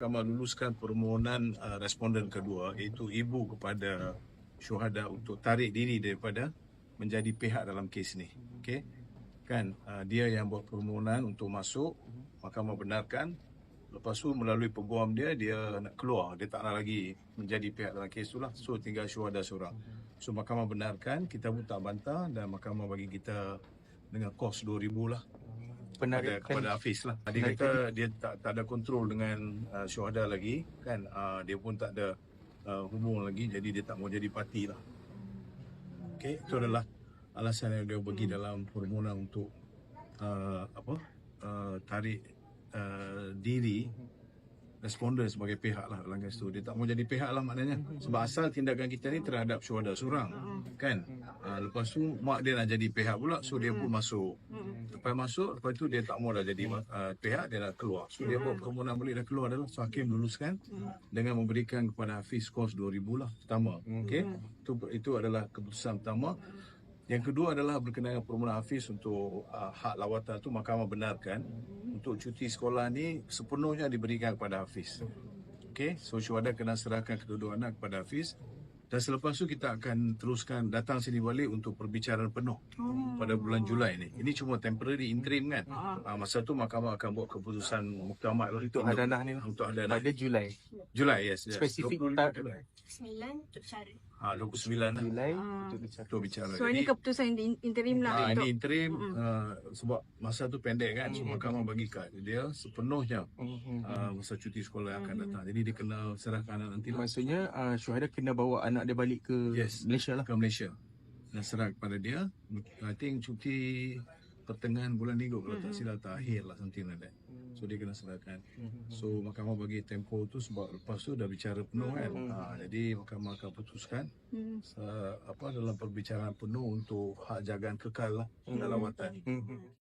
Mahkamah luluskan permohonan uh, responden kedua iaitu ibu kepada syuhada untuk tarik diri daripada menjadi pihak dalam kes ni. Okey. Kan uh, dia yang buat permohonan untuk masuk, mahkamah benarkan. Lepas tu melalui peguam dia dia nak keluar, dia tak nak lagi menjadi pihak dalam kes tu lah. So tinggal syuhada seorang. So mahkamah benarkan, kita pun tak bantah dan mahkamah bagi kita dengan kos 2000 lah kepada, penarikan kepada Hafiz lah. Dia kata dia tak, tak ada kontrol dengan uh, syuhada lagi kan. Uh, dia pun tak ada uh, hubung lagi jadi dia tak mau jadi parti lah. Okey, itu adalah alasan yang dia bagi dalam permohonan untuk uh, apa? Uh, tarik uh, diri responden sebagai pihak lah dalam kes tu. Dia tak mau jadi pihak lah maknanya. Sebab asal tindakan kita ni terhadap syuhada seorang. Kan? Uh, lepas tu mak dia nak jadi pihak pula so dia pun masuk. Lepas masuk, lepas tu dia tak mau dah jadi uh, pihak, dia nak keluar. So dia buat permohonan balik dah keluar adalah. So hakim luluskan dengan memberikan kepada Hafiz kos 2000 lah pertama. Okey. Itu itu adalah keputusan pertama. Yang kedua adalah berkenaan dengan permohonan Hafiz untuk uh, hak lawatan tu mahkamah benarkan untuk cuti sekolah ni sepenuhnya diberikan kepada Hafiz. Okey, so syuhada kena serahkan kedua-dua anak kepada Hafiz dan selepas tu kita akan teruskan datang sini balik untuk perbicaraan penuh pada bulan Julai ni. Ini cuma temporary interim kan. Uh, masa tu mahkamah akan buat keputusan muktamad lah untuk hadanah ni lah. untuk hadanah. pada Julai. Julai yes. yes. Spesifik 25 tak- Julai. Sembilan untuk cara. Ha 29 lah. Julai Ah. untuk bicara. So ini keputusan in- interim lah Ah, untuk ini interim uh, sebab masa tu pendek kan so mahkamah bagi kad dia sepenuhnya Mhm. uh, masa cuti sekolah yang akan datang jadi dia kena serahkan anak nanti lah Maksudnya uh, syuhada kena bawa anak dia balik ke Yes. Malaysia lah. ke Malaysia dan serah kepada dia I think cuti pertengahan bulan ni kot kalau tak silap tak akhir lah something like that. So dia kena serahkan. So mahkamah bagi tempoh tu sebab lepas tu dah bicara penuh kan? Ha, jadi mahkamah akan putuskan Hmm. uh, apa dalam perbicaraan penuh untuk hak jagaan kekal lah dalam watan Mhm.